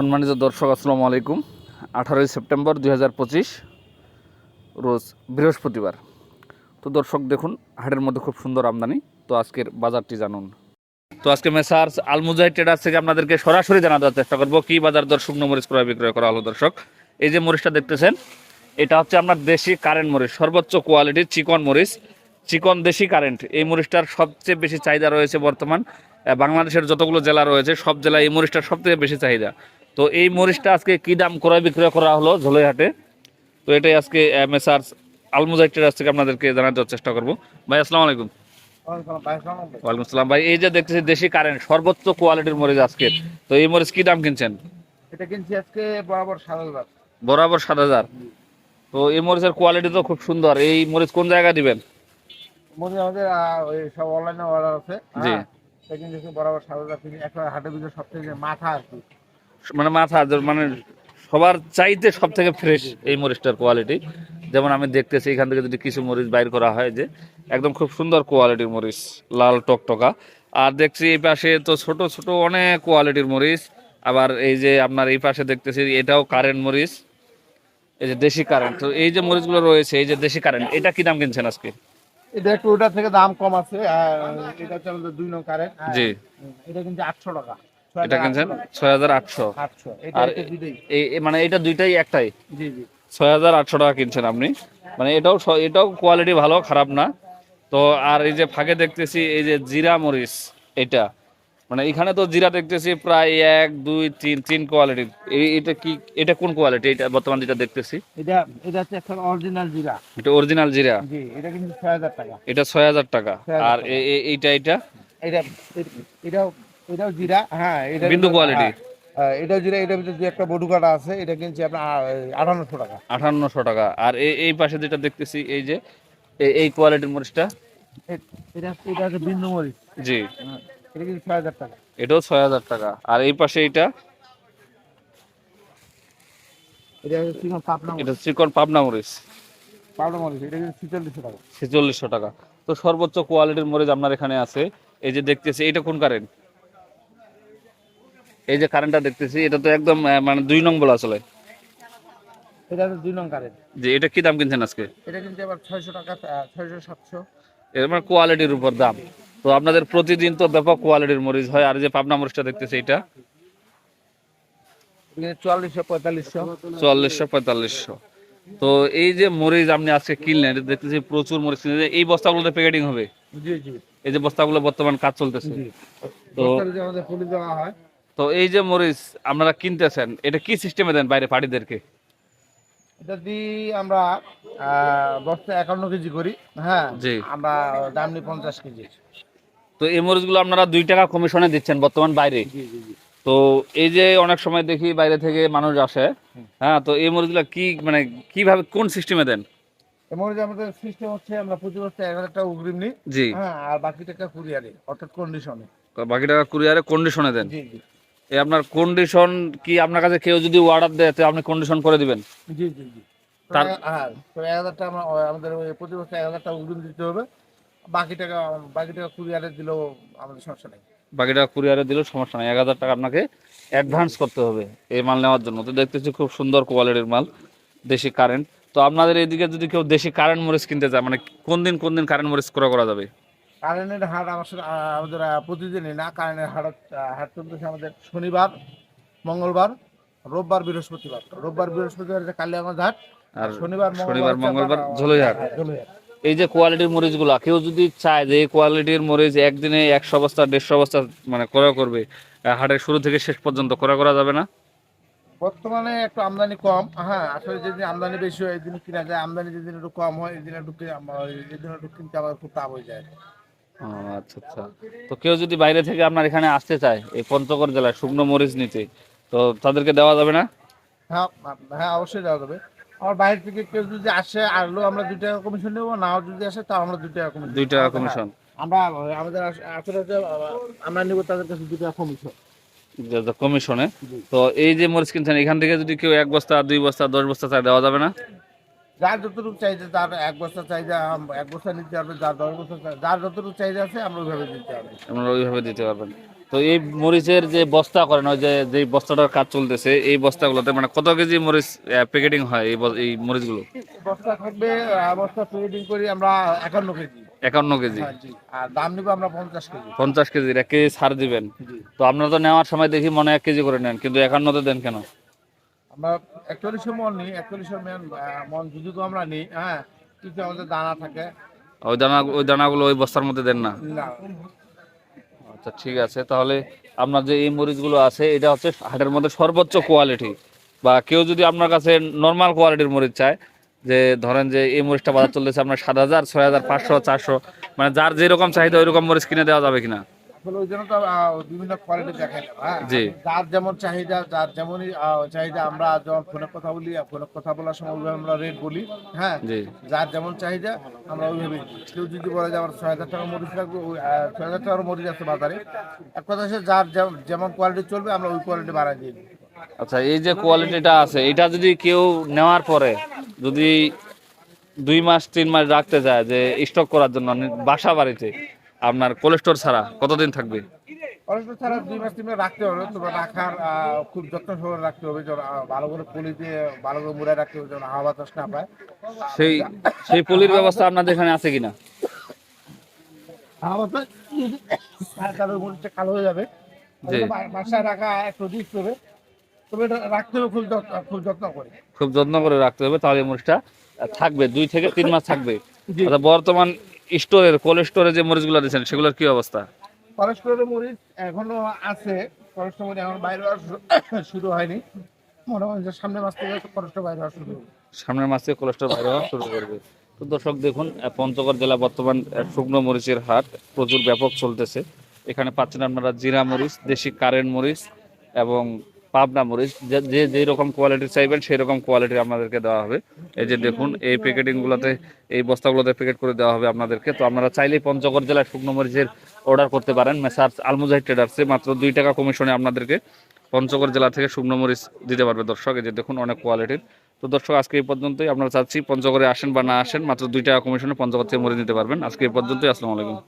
সম্মানিত দর্শক, আসসালামু আলাইকুম। আঠারোই সেপ্টেম্বর দুই হাজার পঁচিশ, রোজ বৃহস্পতিবার। তো দর্শক, দেখুন, হাটের মধ্যে খুব সুন্দর আমদানি। তো আজকের বাজারটি জানুন। তো আজকে মেসার্স আলমুজাহিদ ট্রেডার্স থেকে আপনাদেরকে সরাসরি জানা দেওয়ার চেষ্টা করব, কী বাজার দর শুকনো মরিচ ক্রয়, বিক্রয় করা হলো দর্শক। এই যে মরিচটা দেখতেছেন, এটা হচ্ছে আপনার দেশি কারেন্ট মরিচ, সর্বোচ্চ কোয়ালিটির চিকন মরিচ, চিকন দেশি কারেন্ট এই মরিচটার সবচেয়ে বেশি চাহিদা রয়েছে বর্তমান। বাংলাদেশের যতগুলো জেলা রয়েছে, সব জেলায় এই মরিচটার সবথেকে বেশি চাহিদা। তো এই মরিচটা আজকে কি দাম ক্রয় বিক্রয় করা হলো ঝোলইহাটে? তো এটাই আজকে মেসার্স আলমুজাহিদ ট্রেডার্স থেকে আপনাদেরকে দেওয়ার চেষ্টা করব। ভাই আসসালামু আলাইকুম। ওয়ালাইকুম আসসালাম। ভাই এই যে দেখতেছি দেশি কারেন্ট সর্বোচ্চ কোয়ালিটির মরিচ আজকে। তো এই মরিচ কি দাম কিনছেন? এটা কিনছি আজকে বরাবর সাত হাজার। বরাবর সাত হাজার। তো এই মরিচের কোয়ালিটি তো খুব সুন্দর। এই মরিচ কোন জায়গায় দিবেন? হয় আমাদের ওই সব অনলাইনে অর্ডার আছে। জি। হ্যাঁ, বরাবর সাত হাজার। একটা হাটের ভিতরে সব থেকে মাথা আর কি। মানে মাথা মানে সবার চাইতে সব থেকে ফ্রেশ এই মরিচটার কোয়ালিটি যেমন আমি দেখতেছি এখান থেকে যদি কিছু মরিচ বাইর করা হয় যে একদম খুব সুন্দর কোয়ালিটির মরিচ লাল টকটকা। আর দেখছি এই পাশে তো ছোট ছোট অনেক কোয়ালিটির মরিচ। আবার এই যে আপনার এই পাশে দেখতেছি এটাও কারেন্ট মরিচ। এই যে দেশি কারেন্ট তো এই যে মরিচগুলো রয়েছে এই যে দেশি কারেন্ট এটা কি দাম কিনছেন আজকে? এটা একটু ওটার থেকে দাম কম আছে এটা হচ্ছে আমাদের দুই নং কারেন্ট জি। এটা কিন্তু আটশো টাকা। এটা কিনছেন? ছয় হাজার আটশো। আর মানে এটা দুইটাই একটাই? ছয় হাজার আটশো টাকা কিনছেন আপনি। মানে এটাও এটাও কোয়ালিটি ভালো খারাপ না। তো আর এই যে ফাঁকে দেখতেছি এই যে জিরা মরিচ এটা। মানে এখানে তো জিরা দেখতেছি প্রায় এক দুই তিন তিন কোয়ালিটির এই এটা কি এটা কোন কোয়ালিটি এটা বর্তমান যেটা দেখতেছি। এটা এটা হচ্ছে একটা অরিজিনাল জিরা। এটা অরিজিনাল জিরা। জি এটা কিন্তু ছয় হাজার টাকা। এটা ছয় হাজার টাকা। আর এইটা? এটা এটা এটাও এটাও জিরা হ্যাঁ এটা বিন্দু quality। এটা জিরা এটার ভিতরে যে একটা বডু কাটা আছে এটা কিনছি আপনার আঠান্নশো টাকা। আঠান্নশো টাকা। আর এই এই পাশে যেটা দেখতেছি এই যে এই- কোয়ালিটির মরিচটা? এটা এটা হচ্ছে বিন্দু মরিচ। জি। হ্যাঁ, এটা কিন্তু ছয় হাজার টাকা। এটাও ছয় হাজার টাকা। আর এই পাশে এটা এটা চিকন পাবনা মরিচ। পাবনা মরিচ এটা কিন্তু ছিচল্লিশশো টাকা। ছেচল্লিশশো টাকা। তো সর্বোচ্চ কোয়ালিটির মরিচ আপনার এখানে আছে। এই যে দেখতেছি এটা কোন কারেন্ট এই যে কারেন্টটা দেখতেছি এটা তো একদম মানে দুই নং বলা চলে। এটা হচ্ছে দুই নং কারেন্ট যে এটা কি দাম কিনছেন আজকে? এটা কিন্তু আবার ছয়শো টাকা ছয়শো সাতশো। এর মানে কোয়ালিটির উপর দাম। তো আপনাদের প্রতিদিন তো ব্যাপক কোয়ালিটির মরিচ হয় আর যে পাবনা মরিচটা দেখতেছি এটা। চুয়াল্লিশশো পঁয়তাল্লিশশো। চুয়াল্লিশশো পঁয়তাল্লিশশো। তো এই যে মরিচ আপনি আজকে কিনলেন এটা দেখতেছি প্রচুর মরিচ এই বস্তাগুলোতে প্যাকেটিং হবে? জি জি। এই যে বস্তাগুলো বর্তমান কাজ চলতেছে। জি। তো আমাদের দেওয়া হয় তো এই যে মরিচ আপনারা কিনতেছেন এটা কি সিস্টেমে দেন বাইরে এটা দিয়ে আমরা বস্তা একান্ন কেজি করি হ্যাঁ? জি। আমরা দাম নিই পঞ্চাশ কেজি। তো এই মরিচগুলো আপনারা দুই টাকা কমিশনে দিচ্ছেন বর্তমান বাইরে? তো এই যে অনেক সময় দেখি বাইরে থেকে মানুষ আসে হ্যাঁ তো এই মরিচগুলো কি মানে কীভাবে কোন সিস্টেমে দেন? যে আমাদের সিস্টেম হচ্ছে আমরা প্রতি বছর হাজার টাকা অগ্রিম নিই জি। হ্যাঁ আর বাকি টাকা কুরিয়ারে অর্থাৎ কন্ডিশনে বাকি টাকা কুরিয়ারে কন্ডিশনে দেন? জি জি। আপনার কন্ডিশন কি আপনার কাছে কেউ যদি অর্ডার দেয় তো আপনি কন্ডিশন করে দিবেন? জি জি জি। তার- হ্যাঁ তো এক হাজার আমাদের প্রতি বছর এক হাজার টাকা অগ্রিম দিতে হবে। বাকি টাকা বাকি টাকা কুরিয়ারে দিলেও আমাদের সমস্যা নেই। বাকি টাকা কুরিয়ারে দিলেও সমস্যা নেই। এক হাজার টাকা আপনাকে অ্যাডভান্স করতে হবে এই মাল নেওয়ার জন্য। তো দেখতেছি খুব সুন্দর কোয়ালিটির মাল দেশি কারেন্ট তো আপনাদের এইদিকে যদি কেউ দেশি কারেন্ট মরিচ কিনতে চায় মানে কোন দিন কোন দিন কারেন্ট মরিচ ক্রয় করা যাবে? কারেন্টের হাট আমার আমাদের প্রতিদিনই না কারেন্টের হাট হাট চলতেছে আমাদের শনিবার মঙ্গলবার রোববার বৃহস্পতিবার। রোববার বৃহস্পতিবার যে কালিয়াগঞ্জ হাট আর শনিবার শনিবার মঙ্গলবার ঝোলইহাট হ্যাঁ, এই যে কোয়ালিটির মরিচগুলো কেউ যদি চায় যে এই কোয়ালিটির মরিচ একদিনে একশো বস্তা দেড়শো বস্তা মানে ক্রয় করবে হাটের শুরু থেকে শেষ পর্যন্ত ক্রয় করা যাবে না? বর্তমানে একটু আমদানি কম হ্যাঁ আসলে যেদিন আমদানি বেশি হয় এদিন কিনা যায় আমদানি যেদিন একটু কম হয় এদিন একটু এদিন একটু কিনতে আমার খুব তাপ হয়ে যায়। আচ্ছা আচ্ছা। তো কেউ যদি বাইরে থেকে আপনার এখানে আসতে চায় এই পঞ্চগড় জেলায় শুকনো মরিচ নিতে তো তাদেরকে দেওয়া যাবে না? হ্যাঁ হ্যাঁ অবশ্যই দেওয়া যাবে। আমার বাইরে থেকে কেউ যদি আসে আসলেও আমরা দুই টাকা কমিশন নেব নাও যদি আসে তাও আমরা দুই টাকা কমিশন দুই টাকা কমিশন আমরা আমাদের আসলে আমরা নিব তাদের কাছে দুই টাকা কমিশন কমিশনে তো এই যে মরিচ কিনছেন এখান থেকে যদি কেউ এক বস্তা দুই বস্তা দশ বস্তা চায় দেওয়া যাবে না? যার যতটুকু চাইছে তার এক বস্তা চাহিদা এক বস্তা নিতে হবে যার দশ বস্তা চাই- যার যতটুকু চাহিদা আছে আমরা ওইভাবে দিতে হবে। আপনারা ওইভাবে দিতে পারবেন। তো এই মরিচের যে বস্তা করেন ওই যে যে বস্তাটার কাজ চলতেছে এই বস্তাগুলোতে মানে কত কেজি মরিচ প্যাকেটিং হয় এই এই মরিচগুলো? বস্তা থাকবে বস্তা প্লেটিং করি আমরা একান্ন কেজি। একান্ন কেজি? হ্যাঁ, আর দাম নিবো আমরা পঞ্চাশ কেজি। পঞ্চাশ কেজির এক কেজি ছাড় দিবেন। তো আপনারা তো নেওয়ার সময় দেখি মনে এক কেজি করে নেন কিন্তু একান্নতে দেন কেন? আমরা একচল্লিশশো মন নিই একচল্লিশশো মন মন যদি আমরা নিই হ্যাঁ কিছু আমাদের দানা থাকে। ওই দানা ওই দানাগুলো ওই বস্তার মধ্যে দেন না? আচ্ছা ঠিক আছে তাহলে আপনার যে এই মরিচগুলো আছে এটা হচ্ছে হাটের মধ্যে সর্বোচ্চ কোয়ালিটি বা কেউ যদি আপনার কাছে নর্মাল কোয়ালিটির মরিচ চায় যে ধরেন যে এই মরিচটা বাজার চলতেছে আপনার সাত হাজার ছয় হাজার পাঁচশো চারশো মানে যার যেরকম চাহিদা ওই রকম মরিচ কিনে দেওয়া যাবে কিনা? ওই জন্য তো বিভিন্ন কোয়ালিটি দেখাই হ্যাঁ। যার যেমন চাহিদা যার যেমনই চাহিদা আমরা যখন ফোনে কথা বলি ফোনে কথা বলার সময় ওইভাবে আমরা রেট বলি হ্যাঁ? যার যেমন চাহিদা আমরা ওইভাবে। কেউ যদি বলে যে আমার ছয় হাজার টাকা মরিচ লাগবে ওই ছয় হাজার টাকার মরিচ আছে বাজারে। এক কথা হচ্ছে যার যেমন- কোয়ালিটি চলবে আমরা ওই কোয়ালিটি বাড়াই দিই। আচ্ছা এই যে কোয়ালিটিটা আছে এটা যদি কেউ নেওয়ার পরে যদি দুই মাস তিন মাস রাখতে চায় যে স্টক করার জন্য বাসা বাড়িতে আপনার কোলেস্টোর ছাড়া কতদিন থাকবে? অনেক ছাড়া দুই মাস তিন রাখতে হবে। তবে রাখার খুব যত্ন সহকারে রাখতে হবে। যেন ভালো করে পলি দিয়ে ভালো করে মুড়ায় রাখতে হবে হাওয়া বাতাস না পায়। সেই সেই পলির ব্যবস্থা আপনাদের এখানে আছে কিনা? হাওয়া বাতাস? কালো হয়ে যাবে। বাসায় রাখা একটু রিস্ক হবে তবে এটা রাখতে হবে খুব যত্ন খুব যত্ন করে। খুব যত্ন করে রাখতে হবে তাহলে মরিচটা থাকবে। দুই থেকে তিন মাস থাকবে। আচ্ছা বর্তমান স্টোরের কোল্ড স্টোরে যে মরিচগুলো দিচ্ছেন সেগুলোর কি অবস্থা? ফরেস্টের মরিচ এখনও আছে ফরেস্টের মরিচ এখন বাইরে শুরু- হয়নি। মনে হয় যে সামনের মাস থেকে ফরেস্টের বাইরে হওয়া শুরু সামনের মাসে কোলেস্টোর বাইরে হওয়া শুরু করবে। তো দর্শক দেখুন পঞ্চগড় জেলা বর্তমান শুকনো মরিচের হাট প্রচুর ব্যাপক চলতেছে। এখানে পাচ্ছেন আপনারা জিরা মরিচ দেশি কারেন্ট মরিচ এবং পাবনা মরিচ, যে যে রকম কোয়ালিটির চাইবেন সেই রকম কোয়ালিটির আপনাদেরকে দেওয়া হবে। এই যে দেখুন, এই প্যাকেটিংগুলোতে এই বস্তাগুলোতে প্যাকেট করে দেওয়া হবে আপনাদেরকে। তো আপনারা চাইলেই পঞ্চগড় জেলায় শুকনো মরিচের অর্ডার করতে পারেন। মেসার্স আলমুজাহিদ ট্রেডার্সে মাত্র দুই টাকা কমিশনে আপনাদেরকে পঞ্চগড় জেলা থেকে শুকনো মরিচ দিতে পারবে দর্শক। এই যে দেখুন, অনেক কোয়ালিটির তো দর্শক, আজকে এই পর্যন্তই। আপনারা চাচ্ছি পঞ্চগড়ে আসেন বা না আসেন, মাত্র দুই টাকা কমিশনে পঞ্চগড় থেকে মরিচ নিতে পারবেন। আজকে এই পর্যন্তই। আসসালামু আলাইকুম।